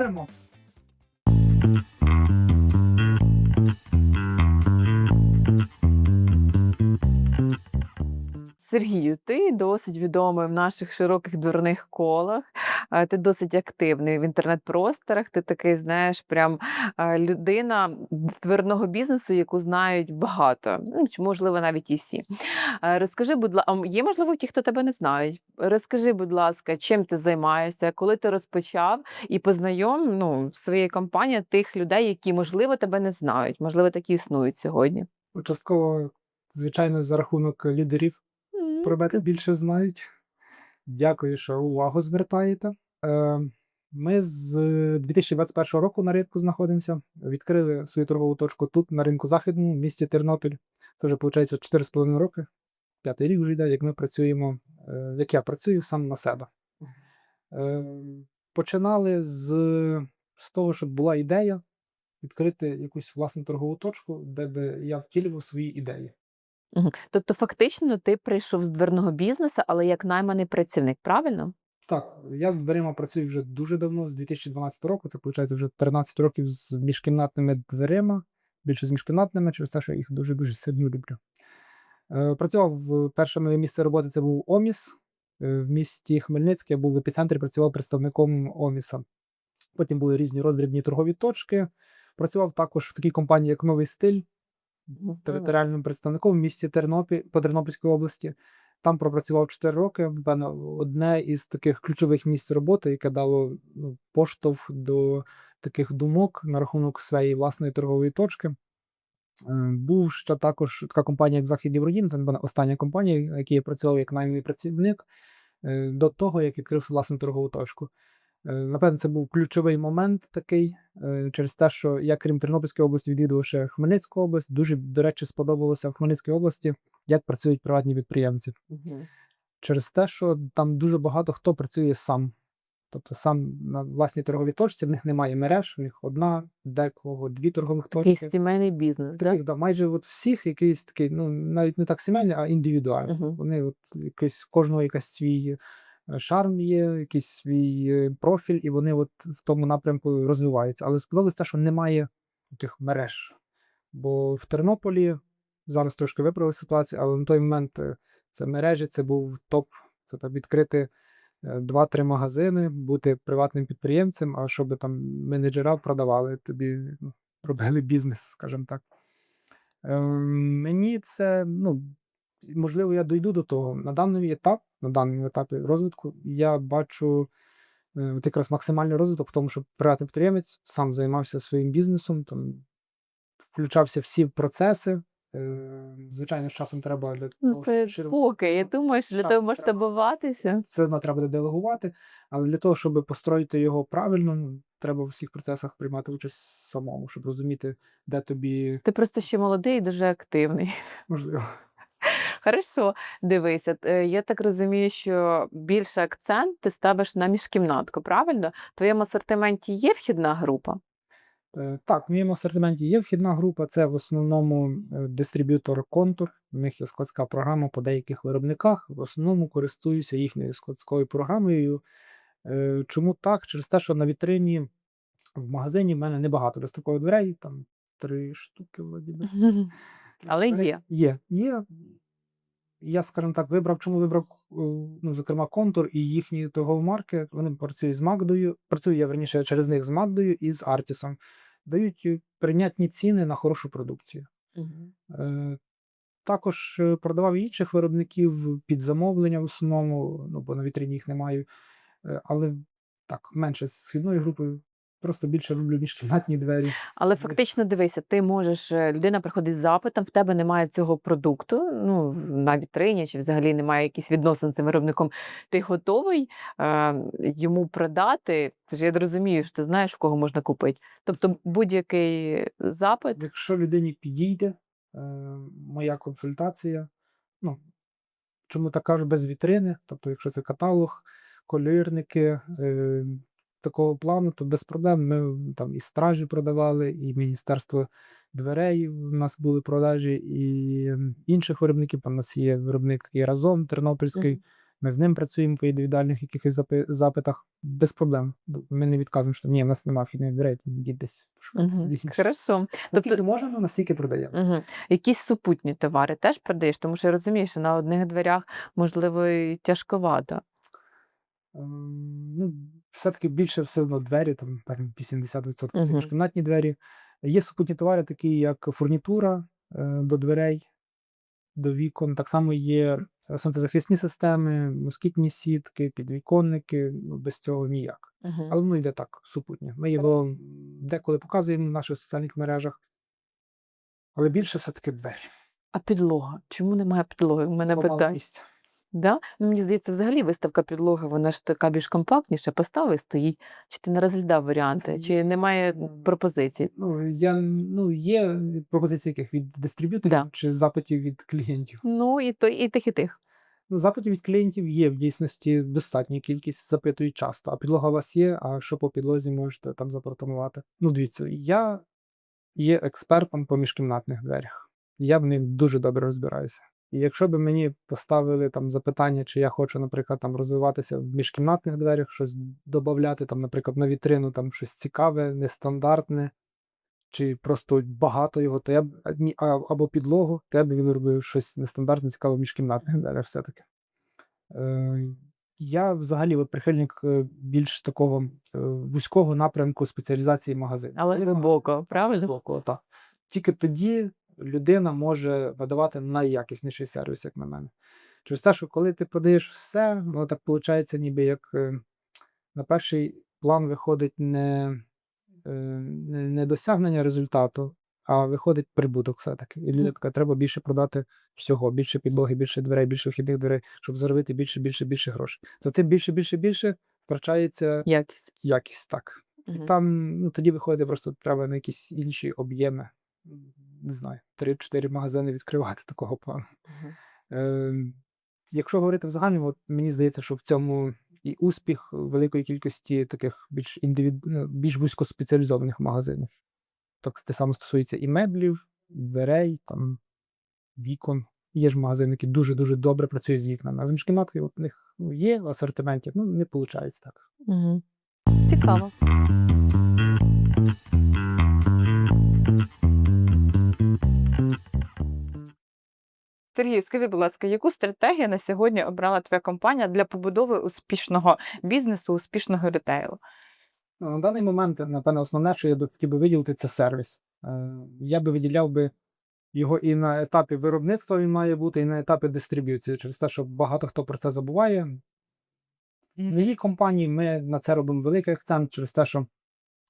лідери. Поговоримо. Сергію, ти досить відомий в наших широких дверних колах. Ти досить активний в інтернет-просторах. Ти такий, знаєш, прям людина з дверного бізнесу, яку знають багато, ну чи можливо навіть і всі. Розкажи, будь ласка, є можливо ті, хто тебе не знають. Розкажи, будь ласка, чим ти займаєшся, коли ти розпочав, і познайом ну, в своїй компанії тих людей, які можливо тебе не знають, можливо, такі існують сьогодні. Частково, звичайно, за рахунок лідерів про мене більше знають. Дякую, що увагу звертаєте. Е, Ми з 2021 року на ринку знаходимося. Відкрили свою торгову точку тут, на ринку західному, в місті Тернопіль. Це вже виходить 4,5 роки. П'ятий рік вже йде, як ми працюємо, е, як я працюю сам на себе. Е, Починали з, з того, щоб була ідея відкрити якусь власну торгову точку, де би я втілював свої ідеї. Мгм. Тобто, фактично, ти прийшов з дверного бізнесу, але як найманий працівник, правильно? Так, я з дверима працюю вже дуже давно, з 2012 року. Це виходить вже 13 років з міжкімнатними дверима, більше з міжкімнатними, через те, що я їх дуже-дуже сильно люблю. Е, Працював перше моє місце роботи це був Оміс. Е, В місті Хмельницький я був в епіцентрі, працював представником Оміса. Потім були різні роздрібні торгові точки. Працював також в такій компанії, як Новий стиль, був територіальним представником в місті Тернопіль по Тернопільській області. Там пропрацював 4 роки. Напевно, одне із таких ключових місць роботи, яке дало ну, поштовх до таких думок на рахунок своєї власної торгової точки. Е, Був ще також така компанія, як Захід Євродім, це остання компанія, в якій я працював як найманий працівник е, до того, як відкрив власну торгову точку. Е, Напевно, це був ключовий момент такий, е, через те, що я, крім Тернопільської області, відвідував ще Хмельницьку область. Дуже, до речі, сподобалося в Хмельницькій області, як працюють приватні підприємці. Мгм. Через те, що там дуже багато хто працює сам. Тобто сам на власній торговій точці, в них немає мереж, в них одна, декого, дві торгових Такий точки. сімейний бізнес, да? Таких, да, майже от всіх якийсь такий, ну навіть не так сімейний, а індивідуальний. Мгм. Вони от якийсь кожного якась свій шарм є, якийсь свій е, профіль, і вони от в тому напрямку розвиваються. Але сподобалось те, що немає тих мереж. Бо в Тернополі зараз трошки виправили ситуацію, але на той момент е, це мережі, це був топ. Це там відкрити е, два-три магазини, бути приватним підприємцем, а щоб там менеджера продавали тобі, ну, робили бізнес, скажімо так. Ем, Мені це, ну, можливо, я дойду до того. На даний етап, на даному етапі розвитку, я бачу е, от якраз максимальний розвиток в тому, щоб приватний підприємець сам займався своїм бізнесом, там, включався всі процеси. Е, Звичайно, з часом треба для Ну, того, це щоб поки. Я думаю, що для того масштабуватися. це одно треба делегувати, але для того, щоб построїти його правильно, ну, треба в всіх процесах приймати участь самому, щоб розуміти, де тобі Ти просто ще молодий і дуже активний. можливо. Хорошо, дивися, е, я так розумію, що більше акцент ти ставиш на міжкімнатку, правильно? В твоєму асортименті є вхідна група? Е, Так, в моєму асортименті є вхідна група, це в основному е, дистриб'ютор Контур. У них є складська програма по деяких виробниках. В основному користуюся їхньою складською програмою. Чому так? Через те, що на вітрині в магазині в мене небагато дострокових дверей, там три штуки вроді. Але є. Є, є. Я, скажімо так, вибрав, чому вибрав, е, ну, зокрема, контур і їхні торгові марки. Вони працюють з Магдою. Працюю я верніше через них з Магдою і з Артісом. Дають е, прийнятні ціни на хорошу продукцію. Е, також продавав інших виробників під замовлення в основному, ну, бо на вітрині їх немає. Але так, менше з східною групою. Просто більше люблю міжкімнатні двері. Але фактично дивися, ти можеш, е, людина приходить з запитом, в тебе немає цього продукту, ну на вітрині, чи взагалі немає якихось відносин з цим виробником. Ти готовий е, йому продати. Це ж я розумію, що ти знаєш, в кого можна купити. Тобто будь-який запит. Якщо людині підійде е, моя консультація, ну, чому так кажу, без вітрини, тобто, якщо це каталог, колірники е, такого плану, то без проблем. Ми там і стражі продавали, і Міністерство дверей у нас були продажі, і інших виробників. У нас є виробник і разом Тернопільський. Ми з ним працюємо по індивідуальних якихось запитах без проблем. Ми не відказуємо, що ні, в нас немає вхідних дверей, там йдіть десь. Мгм. Хорошо. Тобто можемо, настільки продаємо. Угу. Якісь супутні товари теж продаєш, тому що я розумію, що на одних дверях можливо і тяжковато. Ем, Ну, все-таки більше все одно двері, там певно, 80% це Мгм. міжкімнатні двері. Є супутні товари, такі як фурнітура е, до дверей, до вікон. Так само є е, сонцезахисні системи, москітні сітки, підвіконники. Ну, без цього ніяк. Але воно йде так, супутнє. Ми його деколи показуємо в наших соціальних мережах. Але більше все-таки двері. А підлога? Чому немає підлоги? У мене Бо мало питання. місця. Да? Ну, мені здається, взагалі виставка підлоги, вона ж така більш компактніша, поставив і стоїть. Чи ти не розглядав варіанти, чи немає пропозицій? Ну, я, ну, є пропозиції яких від дистриб'юторів Да. чи запитів від клієнтів. Ну, і, то, і тих, і тих. Ну, запитів від клієнтів є в дійсності достатня кількість, запитують часто. А підлога у вас є, а що по підлозі можете там запропонувати? Ну, дивіться, я є експертом по міжкімнатних дверях. Я в них дуже добре розбираюся. І якщо б мені поставили там запитання, чи я хочу, наприклад, там розвиватися в міжкімнатних дверях, щось додати, там, наприклад, на вітрину там щось цікаве, нестандартне, чи просто багато його, то я б або підлогу, то я б він робив щось нестандартне, цікаве в міжкімнатних дверях все-таки. Е, я взагалі от прихильник е, більш такого е, вузького напрямку спеціалізації магазину. Але глибоко, правильно? глибоко, так. Тільки тоді людина може видавати найякісніший сервіс, як на мене. Через те, що коли ти продаєш все, воно так виходить, ніби як е, на перший план виходить не, е, не, не досягнення результату, а виходить прибуток все-таки. І людина така, треба більше продати всього, більше підлоги, більше дверей, більше вхідних дверей, щоб заробити більше, більше, більше грошей. За цим більше, більше, більше втрачається Якість. якість так. Мгм. Там ну, тоді виходить, просто треба на якісь інші об'єми. Не знаю, 3-4 магазини відкривати такого плану. Мгм. Е, якщо говорити в загальному, от мені здається, що в цьому і успіх великої кількості таких більш індивід... ну, більш вузькоспеціалізованих магазинів. Так те саме стосується і меблів, дверей, там, вікон. Є ж магазини, які дуже-дуже добре працюють з вікнами. А з міжкімнаткою от у них ну, є в асортименті, ну не виходить так. Мгм. Цікаво. Сергій, скажи, будь ласка, яку стратегію на сьогодні обрала твоя компанія для побудови успішного бізнесу, успішного ретейлу? Ну, На даний момент, напевно, основне, що я би хотів би виділити, це сервіс. Е, Я би виділяв би його і на етапі виробництва він має бути, і на етапі дистриб'юції, через те, що багато хто про це забуває. В моїй компанії ми на це робимо великий акцент через те, що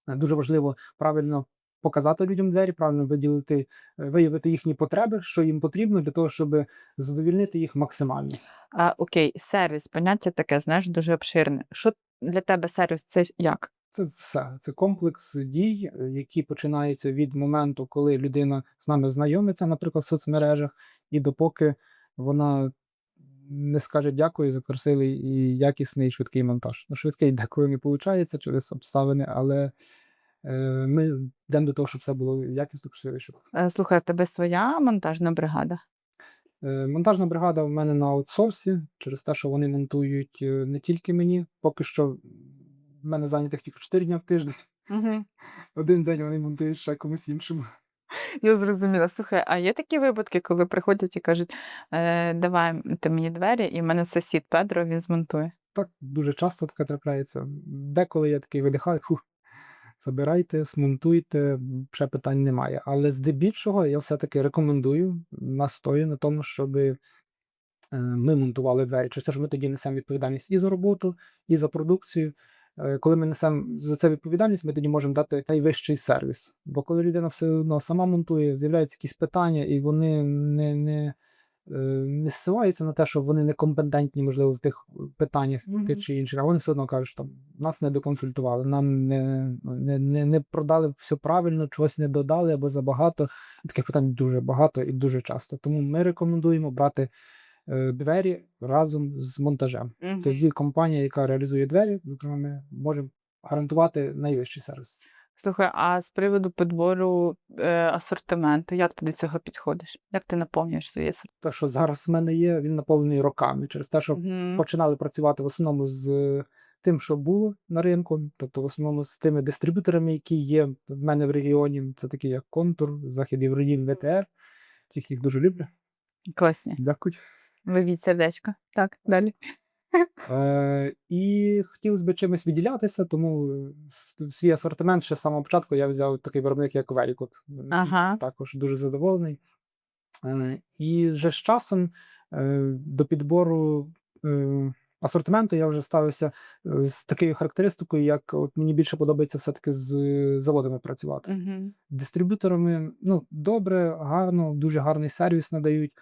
е, дуже важливо правильно показати людям двері, правильно виділити, е, виявити їхні потреби, що їм потрібно для того, щоб задовільнити їх максимально. А, окей, сервіс, поняття таке, знаєш, дуже обширне. Що для тебе сервіс? Це як? Це все. Це комплекс дій, е, які починаються від моменту, коли людина з нами знайомиться, наприклад, в соцмережах, і допоки вона не скаже дякую за красивий і якісний швидкий монтаж. Ну, швидкий деколи не виходить через обставини, але ми йдемо до того, щоб все було якісно, красиво і. Е, Слухай, в тебе своя монтажна бригада? Е, Монтажна бригада в мене на аутсорсі, через те, що вони монтують е, не тільки мені. Поки що в мене зайнятих тільки 4 дні в тиждень. Угу. Один день вони монтують ще комусь іншому. Я зрозуміла. Слухай, а є такі випадки, коли приходять і кажуть, е, давай ти мені двері, і в мене сусід Педро, він змонтує. Так, дуже часто таке трапляється. Деколи я такий видихаю, фух, забирайте, смонтуйте, ще питань немає. Але здебільшого я все-таки рекомендую, настою на тому, щоб ми монтували двері. Через те, що ми тоді несемо відповідальність і за роботу, і за продукцію. Е, Коли ми несемо за це відповідальність, ми тоді можемо дати найвищий сервіс. Бо коли людина все одно сама монтує, з'являються якісь питання, і вони не, е, не ссилаються на те, що вони некомпетентні, можливо, в тих питаннях Мгм. тих чи інших, а вони все одно кажуть, що там нас не доконсультували, нам не, не, не, не продали все правильно, чогось не додали або забагато. Таких питань дуже багато і дуже часто. Тому ми рекомендуємо брати е, двері разом з монтажем. Тоді компанія, яка реалізує двері, зокрема, ми можемо гарантувати найвищий сервіс. Слухай, а з приводу підбору е, асортименту, як ти до цього підходиш? Як ти наповнюєш свій асортимент? Те, що зараз в мене є, він наповнений роками через те, що Мгм. починали працювати в основному з е, тим, що було на ринку, тобто в основному з тими дистриб'юторами, які є в мене в регіоні. Це такі як Контур, Захід Євродім, ВТР. Всіх їх дуже люблю. Класні. Дякую. Ловіть сердечко. Так, далі. Е, і хотілося б чимось відділятися, тому е, свій асортимент ще з самого початку я взяв такий виробник, як Велікот. Ага. Також дуже задоволений. Е, і вже з часом е, до підбору е, асортименту я вже ставився з такою характеристикою, як от мені більше подобається все-таки з заводами працювати. Угу. Дистриб'юторами ну, добре, гарно, дуже гарний сервіс надають.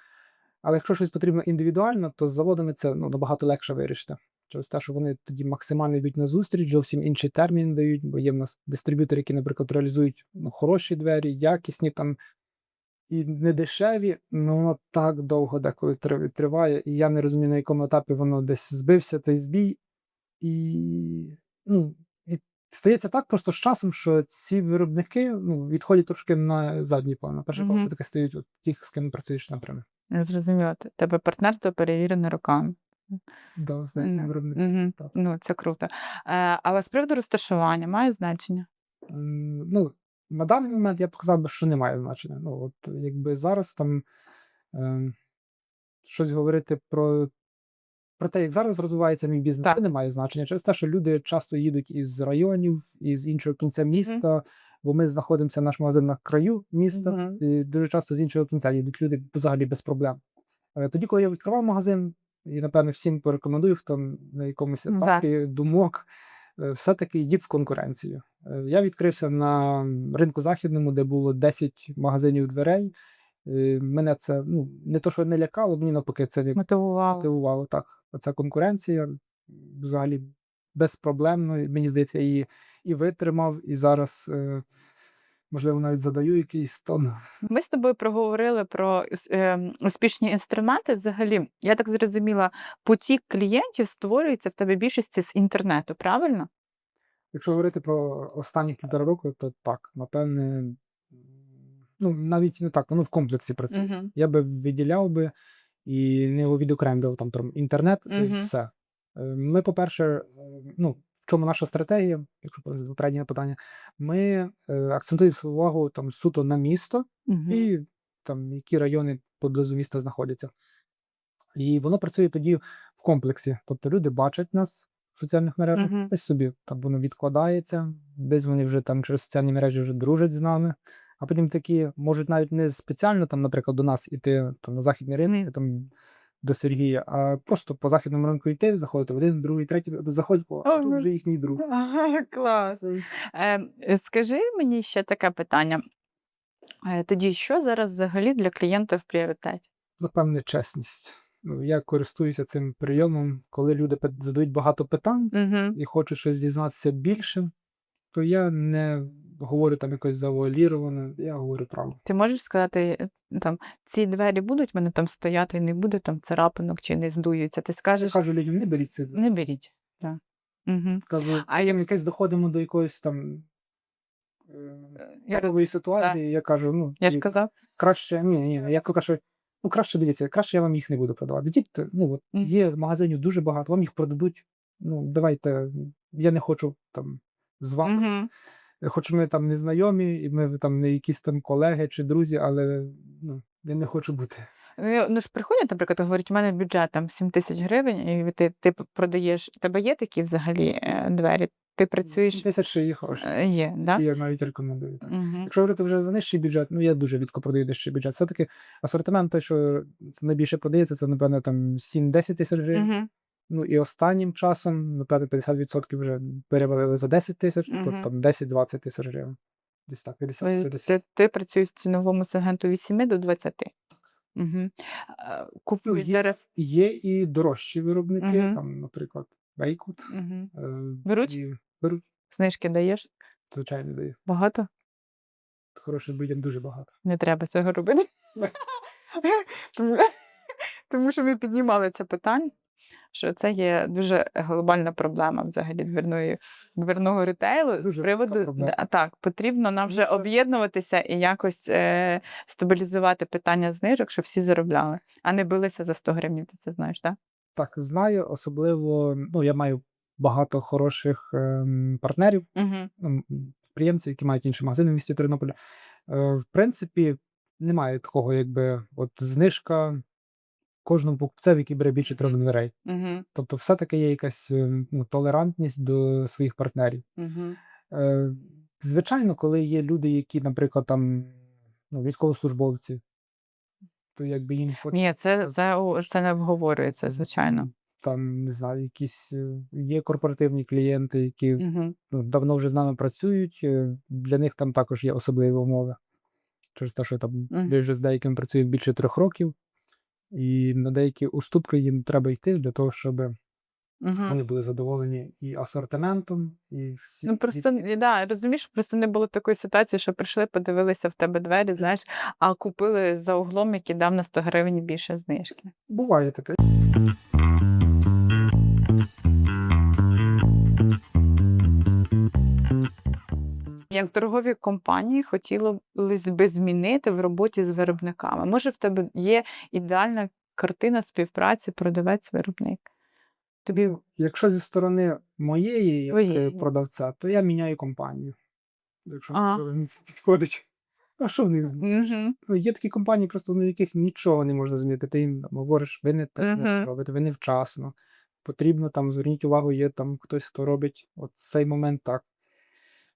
Але якщо щось потрібно індивідуально, то з заводами це ну, набагато легше вирішити. Через те, що вони тоді максимально йдуть на зустріч, зовсім інший термін дають, бо є в нас дистриб'ютори, які, наприклад, реалізують ну, хороші двері, якісні там і не дешеві, ну воно так довго деколи триває, і я не розумію, на якому етапі воно десь збився, той збій. І, ну, і стається так просто з часом, що ці виробники ну, відходять трошки на задній план. На перший план Мгм. все-таки стають от ті, з ким працюєш напряму. Зрозуміло. Тебе партнерство перевірене роками. Да, з деякими Ну. Угу. так. Ну, це круто. Але з приводу розташування має значення? Ну, на даний момент я б сказав би, що немає значення. Ну, от якби зараз там е, щось говорити про, про те, як зараз розвивається мій бізнес, Так. це не має значення. Через те, що люди часто їдуть із районів, із іншого кінця міста, бо ми знаходимося наш магазин на краю міста, Мгм. і дуже часто з іншого кінця їдуть люди взагалі без проблем. Е, Тоді, коли я відкривав магазин, і напевно всім порекомендую, хто на якомусь етапі думок, е, все-таки йдіть в конкуренцію. Е, Я відкрився на ринку західному, де було 10 магазинів дверей. Мене це ну, не то, що не лякало, мені навпаки, це не Мотивувало. мотивувало. Так, оця конкуренція взагалі безпроблемно. Мені здається, її і витримав, і зараз, е, можливо, навіть задаю якийсь тон. Ми з тобою проговорили про ем, успішні інструменти. Взагалі, я так зрозуміла, потік клієнтів створюється в тебе більшості з інтернету, правильно? Якщо говорити про останні півтора року, то так, напевне, ну навіть не так, воно в комплексі працює. Угу. Я би виділяв би і не відокремлював там, інтернет, це Мгм. все. Е, Ми, по-перше, е, ну, чому наша стратегія, якщо попереднє питання, ми е, акцентуємо свою увагу там суто на місто Угу. і там які райони поблизу міста знаходяться. І воно працює тоді в комплексі. Тобто люди бачать нас в соціальних мережах, Мгм. десь собі там воно відкладається, десь вони вже там через соціальні мережі вже дружать з нами. А потім такі можуть навіть не спеціально там, наприклад, до нас іти там, на західний ринок, там до Сергія, а просто по західному ринку йти, заходити в один, другий, третій, заходять, о, а Ой, тут ну. вже їхній друг. Ага, клас. Це- Е, скажи мені ще таке питання. Е, тоді, що зараз взагалі для клієнта в пріоритеті? Напевне, чесність. Ну, я користуюся цим прийомом, коли люди задають багато питань. Угу. і хочуть щось дізнатися більше, то я не говорю там якось завуаліровано, я говорю правду. Ти можеш сказати, е, там, ці двері будуть в мене там стояти, і не буде там царапинок чи не здуються. Ти Я кажу людям, не беріть це. не беріть. Так. Угу. Кажу, А як- якесь доходимо до якоїсь там Я, роз- нової ситуації, я кажу, ну я ж казав. краще, ні, ні, я кажу, ну краще дивіться, краще я вам їх не буду продавати. Йдіть, ну от є магазинів дуже багато, вам їх продадуть. Ну, давайте, я не хочу там з вами. Угу. Хоч ми там не знайомі, і ми там не якісь там колеги чи друзі, але ну, я не хочу бути. Ну ж приходять, наприклад, і говорять, у мене бюджет там 7 тисяч гривень, і ти, ти продаєш. У тебе є такі взагалі е, двері? Ти працюєш? Тисяч ще є хороші. Е, Є, І да? я навіть рекомендую. Так. Угу. Якщо говорити вже за нижчий бюджет, ну я дуже рідко продаю нижчий бюджет. Все-таки асортимент, той, що найбільше продається, це, напевно, там 7-10 тисяч гривень. Угу. Ну і останнім часом, напевно, 50% вже перевалили за 10 тисяч, тобто Мгм. там 10-20 тисяч гривень. Десь так, 50-50. Ти, ти працюєш в ціновому сегменту від 7 до 20. Угу. Купують є- зараз. Є і дорожчі виробники, Мгм. там, наприклад, Вейкут. Угу. е, Беруть? І беруть, Знижки даєш? звичайно, даю. Багато? Хорошим людям дуже багато. Не треба цього робити. тому, тому що ми піднімали це питання. Що це є дуже глобальна проблема взагалі двірної, двірного ретейлу. з приводу так, потрібно нам вже об'єднуватися і якось е, стабілізувати питання знижок, щоб всі заробляли, а не билися за 100 гривень. Ти це знаєш, так? Так, знаю, особливо, ну, я маю багато хороших ем, партнерів, Угу. підприємців, які мають інші магазини в місті Тернополя. Е, в принципі, немає такого, якби от знижка кожному покупцеві, який бере більше трьох дверей. Угу. Тобто, все-таки є якась е, ну, толерантність до своїх партнерів. Угу. Е, звичайно, коли є люди, які, наприклад, там ну, військовослужбовці, то якби їм Ні, це, це, це не обговорюється, звичайно. там, не знаю, якісь е, є корпоративні клієнти, які Угу. ну, давно вже з нами працюють. е, Для них там також є особливі умови. Через те, що там ми вже з деякими працюємо більше трьох років, і на деякі уступки їм треба йти для того, щоб Угу. вони були задоволені і асортиментом, і всі. Ну просто і... да, розумієш, просто не було такої ситуації, що прийшли, подивилися в тебе двері, знаєш, а купили за углом, який дав на 100 гривень більше знижки. Буває таке. Як торгові компанії хотілося би змінити в роботі з виробниками. Може, в тебе є ідеальна картина співпраці продавець-виробник? Тобі Якщо зі сторони моєї, як Твоєї. продавця, то я міняю компанію. Якщо Ага. підходить. А що в них? з- угу. Ну, є такі компанії, просто ну, яких нічого не можна змінити. Ти їм там говориш, ви не не Мгм. робите, ви невчасно. Потрібно там, зверніть увагу, є там хтось, хто робить от цей момент так.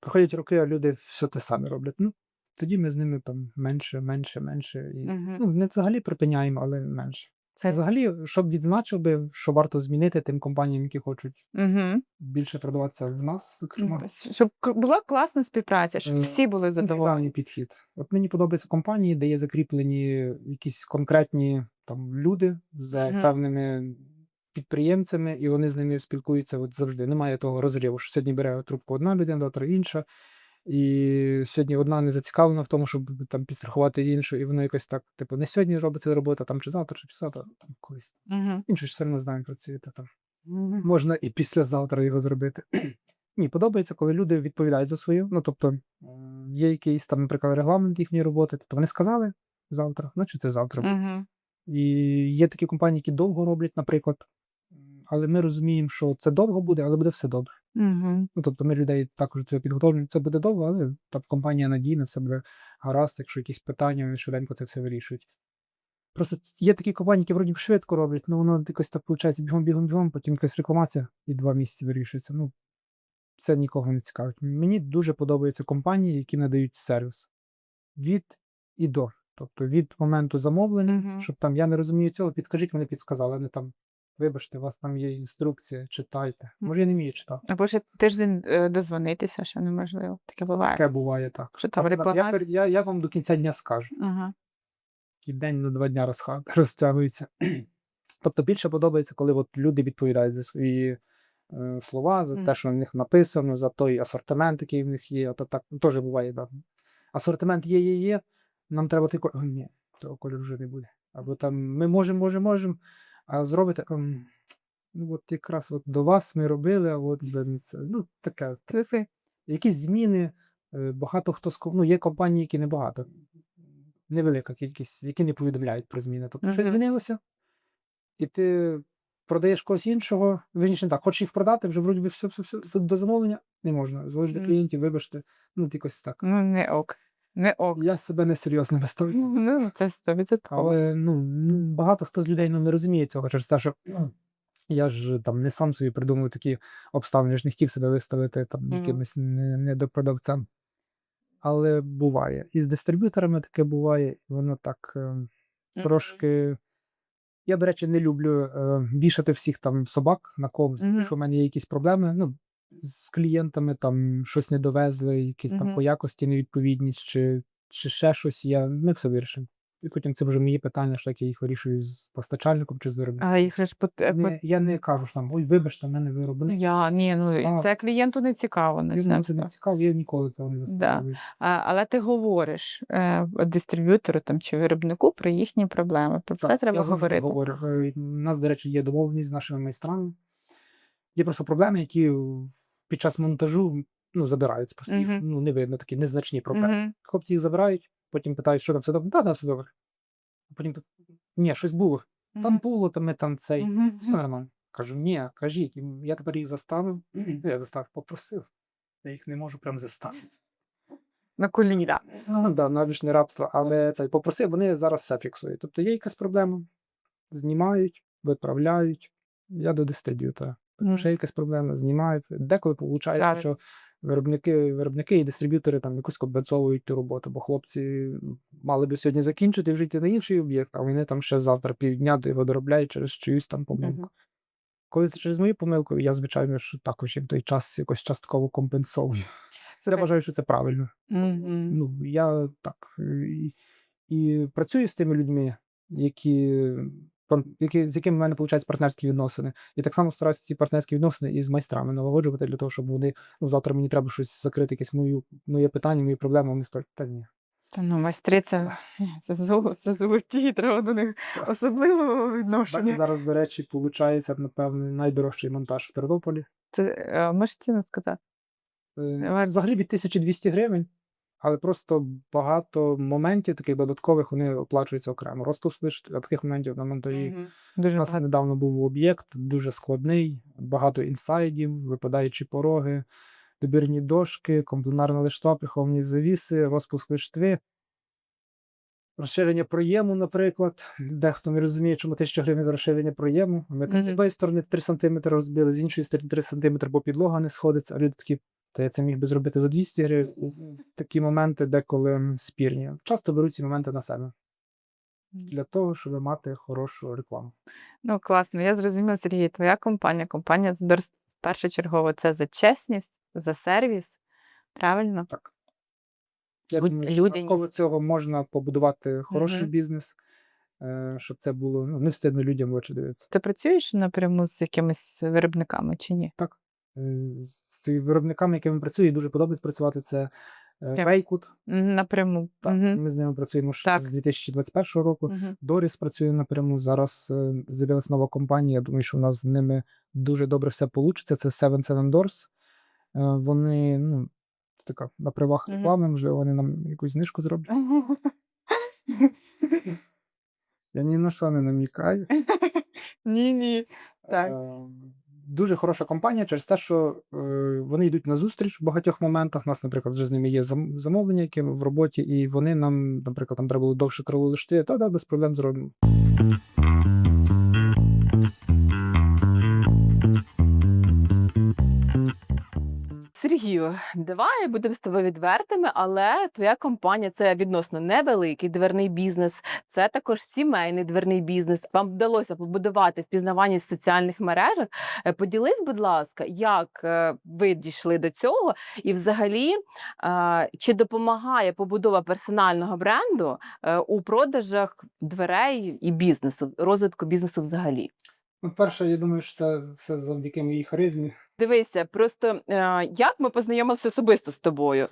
Проходять роки, а люди все те саме роблять. Ну, тоді ми з ними там менше, менше, менше. І, Мгм. Ну, не взагалі припиняємо, але менше. Це Взагалі, щоб відзначив би, що варто змінити тим компаніям, які хочуть угу. більше продаватися в нас, зокрема. щоб була класна співпраця, щоб Е, всі були задоволені. Підхід. От мені подобаються компанії, де є закріплені якісь конкретні там люди за Мгм. певними підприємцями, і вони з ними спілкуються от завжди. Немає того розриву, що сьогодні бере трубку одна людина, завтра інша. І сьогодні одна не зацікавлена в тому, щоб там підстрахувати іншу, і воно якось так, типу, не сьогодні робиться робота, там чи завтра, чи післязавтра, там колись. Угу. Інше ж все одно знаємо працює, та там можна і післязавтра його зробити. Ні, подобається, коли люди відповідають за свою. Ну, тобто, е, є якийсь там, наприклад, регламент їхньої роботи. Тобто вони сказали завтра, значить це завтра. Угу. І є такі компанії, які довго роблять, наприклад. Але ми розуміємо, що це довго буде, але буде все добре. Угу. Ну, тобто ми людей також до цього підготовлюємо. Це буде довго, але там компанія надійна, це буде гаразд, якщо якісь питання, вони швиденько це все вирішують. Просто є такі компанії, які вроді швидко роблять, ну воно якось так виходить бігом, бігом, бігом, потім якась рекламація і два місяці вирішується. Ну, це нікого не цікавить. Мені дуже подобаються компанії, які надають сервіс від і до. Тобто від моменту замовлення, Мгм. щоб там я не розумію цього, підскажіть, мене підсказали, не там. Вибачте, у вас там є інструкція, читайте. Може, я не вмію читати. Або ще тиждень е, дозвонитися, що неможливо. Таке буває. Таке буває так. Що там я, я, я вам до кінця дня скажу. Ага. І день на два дня розтягується. тобто більше подобається, коли от люди відповідають за свої е, слова, за те, що в них написано, за той асортимент, який в них є. Ото так ну, теж буває. Да. Асортимент є, є, є. Нам треба той кольор. Ні, того кольору вже не буде. Або там ми можемо, можемо, можемо, а зробите. ем, Ну, от якраз от до вас ми робили, а от для це. Ну, таке. Якісь зміни, е, багато хто з ну, є компанії, які небагато, невелика кількість, які не повідомляють про зміни. Тобто щось змінилося, і ти продаєш когось іншого, вірніше не так, хочеш їх продати, вже вроді би все, все, все, до замовлення не можна. Зводиш до клієнтів, вибачте, ну якось так. ну не ок. Не ок. Я себе несерйозно виставлю. Ну, це 100%. Але ну, багато хто з людей ну, не розуміє цього через те, що ну, я ж там не сам собі придумав такі обставини, я ж не хотів себе виставити там якимось недопродавцем. Але буває. І з дистриб'юторами таке буває, воно так е, трошки. Я, до речі, не люблю е, вішати всіх там собак на комусь, Мгм. якщо в мене є якісь проблеми. Ну, з клієнтами там щось не довезли, якісь там Мгм. по якості невідповідність, чи, чи ще щось. Я, ми все вирішимо. І потім це вже мої питання, що як я їх вирішую з постачальником чи з виробником. А їх же ж пот... е, пот- Не, я не кажу, що там, ой, вибачте, в мене виробник. Я ні, ну А. це клієнту не цікаво. Не Він знаю, мене це не цікаво, я ніколи цього не Да. А, але ти говориш е, дистриб'ютору там чи виробнику про їхні проблеми. Про це треба я завжди говорити. говорю. Е, У нас, до речі, є домовленість з нашими майстрами. Є просто проблеми, які в- під час монтажу ну, забираються. Просто їх Мгм. ну, не видно, такі незначні проблеми. Мгм. Хлопці їх забирають, потім питають, що там все добре. Так, да, все добре. А потім пит- ні, щось було. Там Мгм. було, там ми там цей. Мгм. Все нормально. Кажу, ні, кажіть, І я тепер їх заставив. Ну, Я заставив, попросив. Я їх не можу прям заставити. На коліна. Ну, да, навіть не рабство, але це попросив, вони зараз все фіксують. Тобто є якась проблема, знімають, відправляють. Я до дистриб'ютора. Мгм. Ще якась проблема, знімають. Деколи виходить, що виробники, виробники і дистриб'ютори там якусь компенсовують ту роботу, бо хлопці мали би сьогодні закінчити вже йти на інший об'єкт, а вони там ще завтра півдня його доробляють через чиюсь там помилку. Коли це через мою помилку, я, звичайно, що також їм той час якось частково компенсовую. Я вважаю, що це правильно. Мгм. Ну, я так е, і, і працюю з тими людьми, які, які, з якими в мене виходять партнерські відносини. І так само стараюся ці партнерські відносини і з майстрами налагоджувати для того, щоб вони ну, завтра мені треба щось закрити, якесь мою, моє питання, мої проблеми, вони скажуть, та ні. Та ну, майстри це, це, золо, це золоті, треба до них особливого Так, і зараз, до речі, виходить, напевне, найдорожчий монтаж в Тернополі. Це е, можеш ціну сказати? Е, Взагалі від 1200 гривень, але просто багато моментів таких додаткових вони оплачуються окремо. Розпуск лише таких моментів на монтажі. Мгм. У Дуже нас багато. недавно був об'єкт, дуже складний, багато інсайдів, випадаючі пороги, добірні дошки, комплементарна лиштва, приховані завіси, розпуск лиштви. Розширення проєму, наприклад. Дехто не розуміє, чому 1000 гривень за розширення проєму. Ми там з Мгм. одної сторони 3 см розбили, з іншої сторони 3 см, бо підлога не сходиться, а люди такі, то я це міг би зробити за 200 гривень. Такі моменти деколи спірні. Часто беруть ці моменти на себе для того, щоб мати хорошу рекламу. Ну, класно, я зрозуміла, Сергій, твоя компанія, компанія першочергово це за чесність, за сервіс. Правильно? Так. Я думаю, що навколо цього можна побудувати хороший Мгм. бізнес, е, щоб це було ну, не встидно людям в очі дивитися. Ти працюєш напряму з якимись виробниками чи ні? Так. Е, З виробниками, якими працюю, і дуже подобається працювати, це З. Вейкут. Напряму. Так, Мгм. Ми з ними працюємо Так. з 2021 року. Мгм. Доріс працює напряму. Зараз е, з'явилася нова компанія. Я думаю, що у нас з ними дуже добре все вийде. Це 77 Doors. Е, Вони ну, така на правах реклами, можливо, вони нам якусь знижку зроблять. Я ні на що не намікаю. Ні, ні. Так. Дуже хороша компанія через те, що е, вони йдуть на зустріч в багатьох моментах. У нас, наприклад, вже з ними є замовлення, які в роботі, і вони нам, наприклад, там треба було довше крило лишти, та да, без проблем зробимо. Сергію, давай будемо з тобою відвертими, але твоя компанія це відносно невеликий дверний бізнес, це також сімейний дверний бізнес. Вам вдалося побудувати впізнаваність в соціальних мережах. Е, Поділись, будь ласка, як е, ви дійшли до цього, і взагалі е, чи допомагає побудова персонального бренду у продажах дверей і бізнесу, розвитку бізнесу взагалі? Ну, перше, я думаю, що це все завдяки моїй харизмі. Дивися, просто як ми познайомилися особисто з тобою.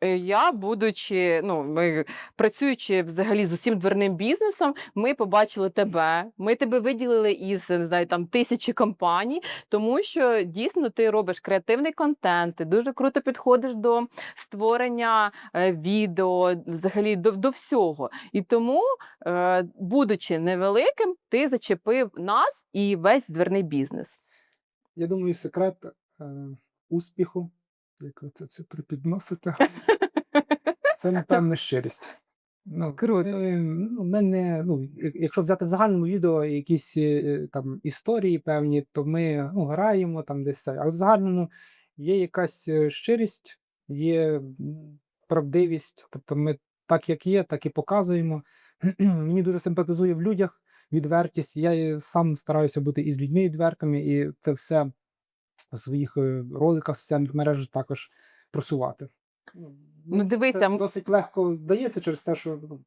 Е, Я, будучи, ну, ми працюючи взагалі з усім дверним бізнесом, ми побачили тебе. Ми тебе виділили із не знаю, там тисячі компаній, тому що дійсно ти робиш креативний контент, ти дуже круто підходиш до створення е, відео, взагалі до, до всього. І тому, е, будучи невеликим, ти зачепив нас і весь дверний бізнес. Я думаю, секрет е, успіху, як ви це, це припідносите, це, напевно, щирість. Ну, Круто. Ми, ну, не, ну, якщо взяти в загальному відео якісь е, там історії певні, то ми ну, граємо там десь це. Але в загальному є якась е, щирість, є правдивість. Тобто ми так, як є, так і показуємо. Мені дуже симпатизує в людях відвертість. Я і сам стараюся бути із людьми відвертими, і це все в своїх е, роликах в соціальних мережах також просувати. Ну, дивись, це там- досить легко вдається через те, що ну,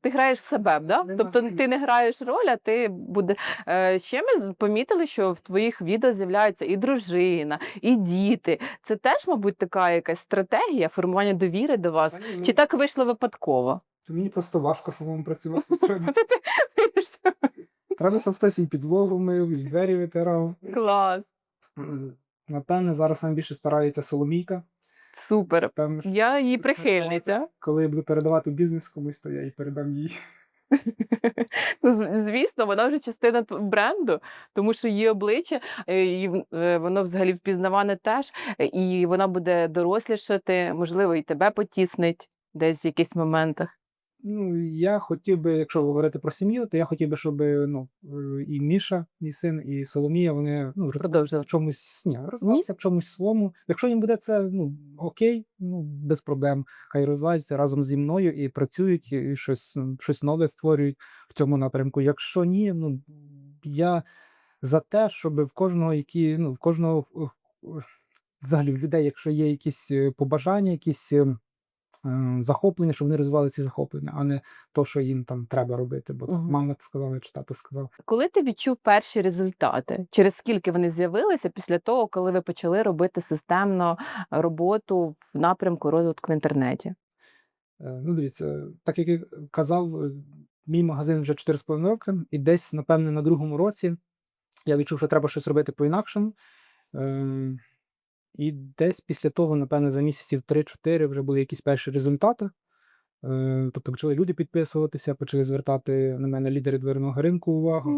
ти граєш себе, да? Не тобто навпаки. ти не граєш роль, а ти буде. Е, ще ми помітили, що в твоїх відео з'являються і дружина, і діти. Це теж, мабуть, така якась стратегія формування довіри до вас. Та Чи ну, так вийшло випадково? то мені просто важко самому працювати. Треба, треба, щоб хтось і підлогу мив, і двері витирав. Клас. Напевне, зараз найбільше старається Соломійка. Супер. Що Я її прихильниця. коли я буду передавати бізнес комусь, то я і передам їй. Ну, звісно, вона вже частина бренду, тому що її обличчя е, і е, воно взагалі впізнаване теж, е, і вона буде дорослішати, можливо, і тебе потіснить десь в якихось моментах. Ну, я хотів би, якщо говорити про сім'ю, то я хотів би, щоб ну, е, і Міша, мій син, і Соломія, вони ну, розвивалися в чомусь, ні, розвивалися в чомусь своєму. Якщо їм буде це ну, окей, ну, без проблем. Хай розвиваються разом зі мною і працюють, і щось, щось нове створюють в цьому напрямку. Якщо ні, ну я за те, щоб в кожного, які, ну, в кожного е, е, взагалі в людей, якщо є якісь е, побажання, якісь. Е, е, Захоплення, щоб вони розвивали ці захоплення, а не то, що їм там треба робити, бо Мгм. мама сказала, чи тато сказав. Коли ти відчув перші результати? Через скільки вони з'явилися після того, коли ви почали робити системно роботу в напрямку розвитку в інтернеті? Е, Ну, дивіться, так як я казав, е, мій магазин вже 4,5 роки, і десь, напевне, на другому році я відчув, що треба щось робити по-інакшому. Е, І десь після того, напевне, за місяців 3-4 вже були якісь перші результати. Е, Тобто почали люди підписуватися, почали звертати на мене лідери дверного ринку увагу.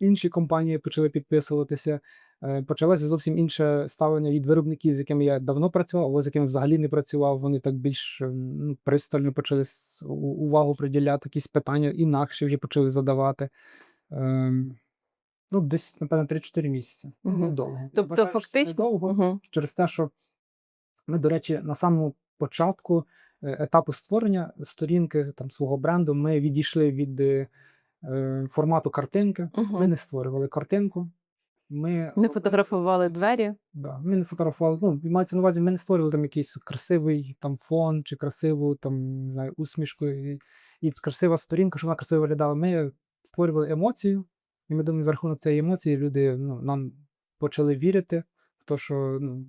інші компанії почали підписуватися. Е, Почалося зовсім інше ставлення від виробників, з якими я давно працював, або з якими взагалі не працював. Вони так більш е, ну, пристально почали увагу приділяти, якісь питання інакше вже почали задавати. Ну, десь, напевно, 3-4 місяці. Мгм. Недовго. Тобто, вважаю, фактично, недовго Мгм. через те, що ми, до речі, на самому початку е, етапу створення сторінки там, свого бренду ми відійшли від е, е, формату картинки. Ми не створювали картинку. Ми, не фотографували двері. Да, ми не фотографували. Ну, мається на увазі, ми не створювали там якийсь красивий там фон чи красиву там, не знаю, усмішку і, і красива сторінка, щоб вона красиво виглядала. Ми створювали емоцію, і ми думаємо, за рахунок цієї емоції люди ну, нам почали вірити в те, що ну,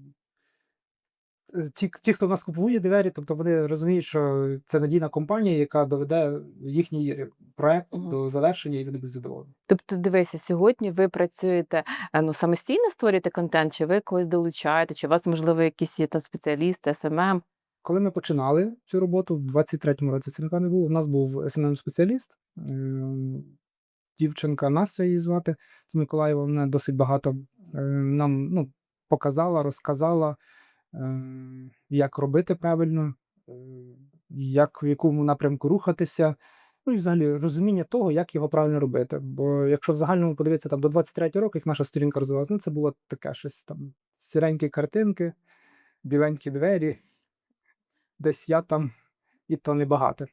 е, ті, ті, хто в нас купує двері, тобто вони розуміють, що це надійна компанія, яка доведе їхній проект Мгм. до завершення, і вони будуть задоволені. Тобто, дивися, сьогодні ви працюєте е, ну, самостійно створюєте контент, чи ви когось долучаєте, чи у вас, можливо, якісь є там спеціалісти, СММ? Коли ми починали цю роботу, в 23-му році це не було. У нас був smm спеціаліст дівчинка Настя її звати з Миколаєва. Вона досить багато е, нам ну, показала, розказала, е, як робити правильно, е, як в якому напрямку рухатися. Ну і взагалі розуміння того, як його правильно робити. Бо якщо в загальному подивитися там до 23 року, як наша сторінка розвивалася, ну це було таке щось там сіренькі картинки, біленькі двері, десь я там, і то небагато.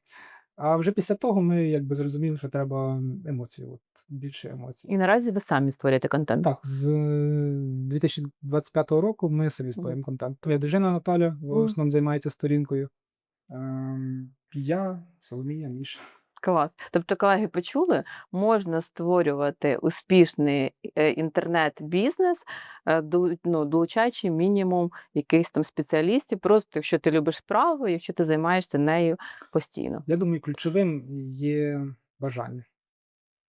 А вже після того ми якби зрозуміли, що треба емоції, от, більше емоцій. І наразі ви самі створюєте контент. Так, з е, 2025 року ми самі створюємо контент. Твоя дружина Наталя в основному займається сторінкою. Ем, я, Соломія, Міша. Клас. Тобто, колеги почули, можна створювати успішний е, інтернет-бізнес, е, ну, долучаючи мінімум якихось там спеціалістів, просто якщо ти любиш справу, якщо ти займаєшся нею постійно. Я думаю, ключовим є бажання.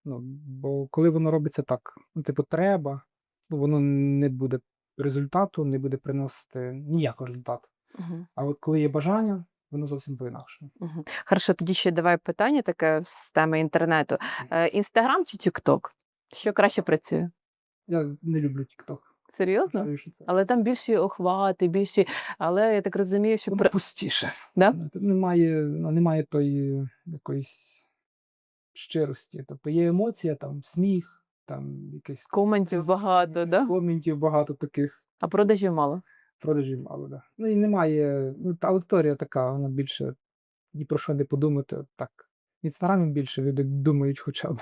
Ну, бо коли воно робиться так, ну, типу, треба, ну, воно не буде результату, не буде приносити ніякого результату. Угу. А от коли є бажання, воно зовсім по-інакшому. Угу. Хорошо, тоді ще давай питання таке з теми інтернету. Е, Інстаграм чи Тікток? Що краще працює? Я не люблю TikTok. Серйозно? Це Але там більші охвати, більші. Але я так розумію, що воно пустіше. да? Знаєте, Немає, ну, немає тої якоїсь щирості. Тобто є емоція, там сміх, там якийсь коментів багато, да? коментів багато таких. а продажів мало. Продажів мало, да. Ну і немає. Ну, та аудиторія така, вона більше ні про що не подумати. Так. В інстаграмі більше люди думають хоча б.